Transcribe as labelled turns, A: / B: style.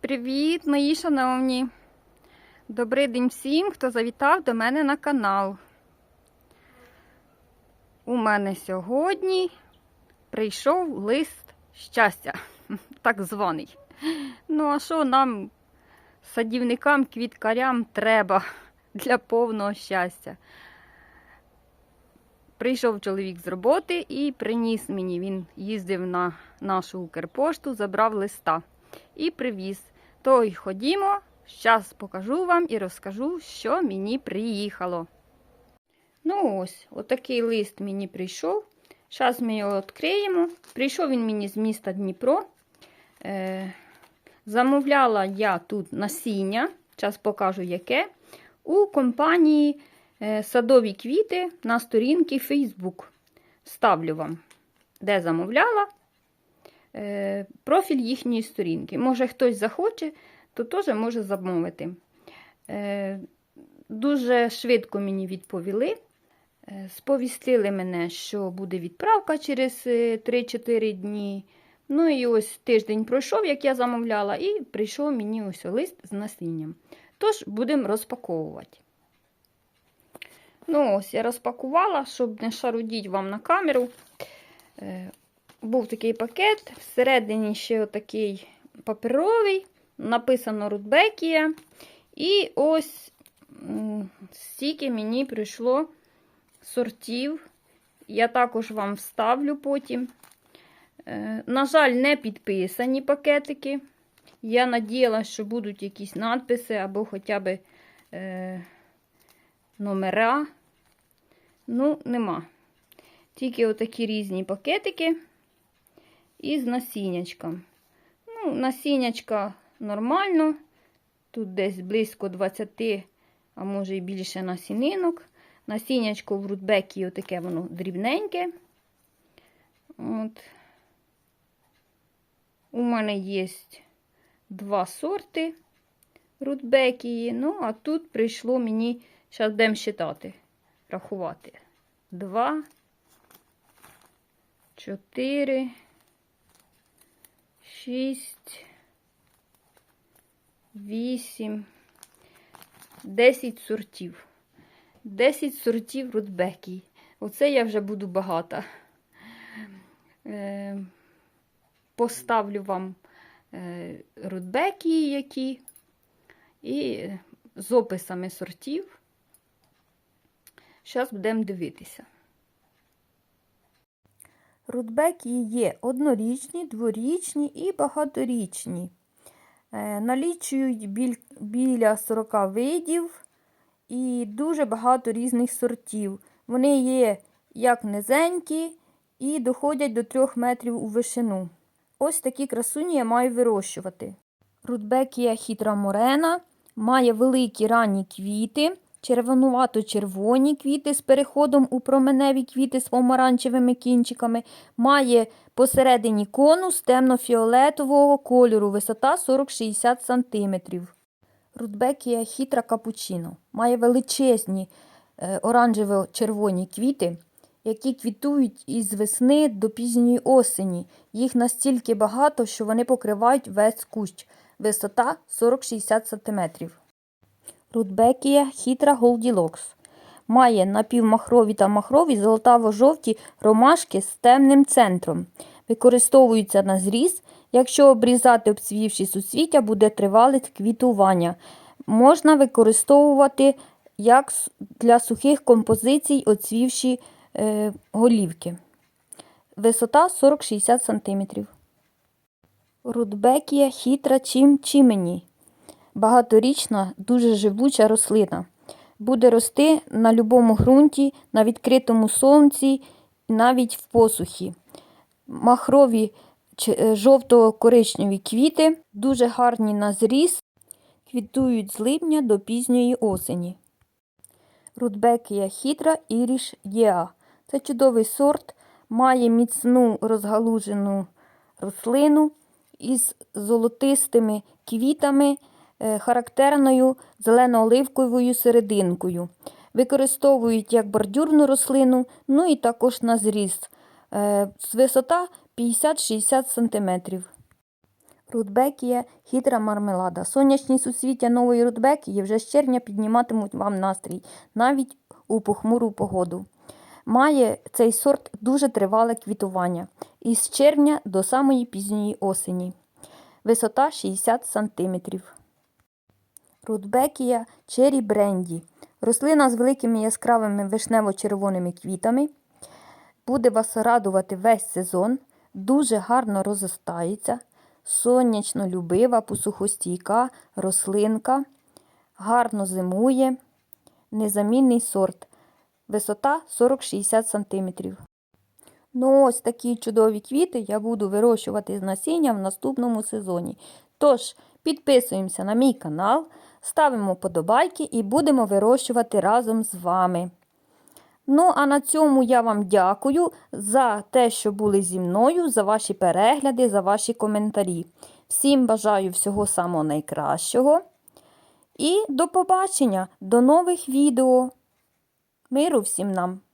A: Привіт, мої шановні! Добрий день всім, хто завітав до мене на канал. У мене сьогодні прийшов лист щастя, так званий. Ну, а що нам, садівникам, квіткарям, треба для повного щастя? Прийшов чоловік з роботи і приніс мені. Він їздив на нашу Укрпошту, забрав листа і привіз. То й ходімо, зараз покажу вам і розкажу, що мені приїхало. Ну ось, отакий лист мені прийшов. Зараз ми його відкриємо. Прийшов він мені з міста Дніпро. Е, замовляла я тут насіння, зараз покажу яке, у компанії Садові квіти на сторінки Facebook. Ставлю вам, де замовляла е, профіль їхньої сторінки. Може, хтось захоче, то теж може замовити. Е, дуже швидко мені відповіли. Е, Сповістили мене, що буде відправка через е, 3-4 дні. Ну і ось тиждень пройшов, як я замовляла, і прийшов мені ось лист з насінням. Тож будемо розпаковувати. Ну, ось я розпакувала, щоб не шарудіть вам на камеру. Е, був такий пакет, всередині ще отакий паперовий, написано Рудбекія. І ось стільки мені прийшло сортів. Я також вам вставлю потім. Е, На жаль, не підписані пакетики. Я надіялася, що будуть якісь надписи або хоча б е, номера. Ну, нема. Тільки отакі різні пакетики із насіннячком. Ну, насіннячка нормально. Тут десь близько 20, а може і більше насінинок. Насіннячко в рудбекі отаке воно дрібненьке. От. У мене є два сорти рудбекії. Ну, а тут прийшло мені, зараз будемо считати, рахувати. Два, чотири, шість, вісім, десять сортів. Десять сортів рудбекій. Оце я вже буду багата. Е, Поставлю вам е, рудбекії які і з описами сортів. Зараз будемо дивитися. Рудбекії є однорічні, дворічні і багаторічні. Е, Налічують біля 40 видів і дуже багато різних сортів. Вони є як низенькі і доходять до 3 метрів у вишину. Ось такі красуні я маю вирощувати. Рудбекія хітра морена має великі ранні квіти, червонувато-червоні квіти з переходом у променеві квіти з помаранчевими кінчиками, має посередині конус темно-фіолетового кольору, висота 40-60 см. Рудбекія хітра капучино має величезні е, оранжево-червоні квіти, які квітують із весни до пізньої осені. Їх настільки багато, що вони покривають весь кущ. Висота 40-60 см. Рудбекія хітра Голділокс. Має напівмахрові та махрові золотаво-жовті ромашки з темним центром. Використовуються на зріз. Якщо обрізати обцвівші суцвіття, буде тривале квітування. Можна використовувати як для сухих композицій оцвівші е, голівки. Висота 40-60 см. Рудбекія хітра чим чимені. Багаторічна, дуже живуча рослина. Буде рости на будь-якому ґрунті, на відкритому сонці, навіть в посухі. Махрові е, жовто-коричневі квіти, дуже гарні на зріз, квітують з липня до пізньої осені. Рудбекія хітра Іріш Єа. Це чудовий сорт, має міцну розгалужену рослину із золотистими квітами, характерною зелено-оливковою серединкою. Використовують як бордюрну рослину, ну і також на зріз. Е, з висота 50-60 см. Рудбекія хитра мармелада. Сонячні суцвіття нової рудбекії вже з червня підніматимуть вам настрій, навіть у похмуру погоду. Має цей сорт дуже тривале квітування із червня до самої пізньої осені. Висота 60 см. Рудбекія Черрі Бренді. Рослина з великими яскравими вишнево-червоними квітами. Буде вас радувати весь сезон. Дуже гарно розростається. Сонячно любива, посухостійка, рослинка. Гарно зимує. Незамінний сорт. Висота 40-60 см. Ну, ось такі чудові квіти я буду вирощувати з насіння в наступному сезоні. Тож, підписуємося на мій канал, ставимо подобайки і будемо вирощувати разом з вами. Ну, а на цьому я вам дякую за те, що були зі мною, за ваші перегляди, за ваші коментарі. Всім бажаю всього самого найкращого. І до побачення, до нових відео. Миру всім нам!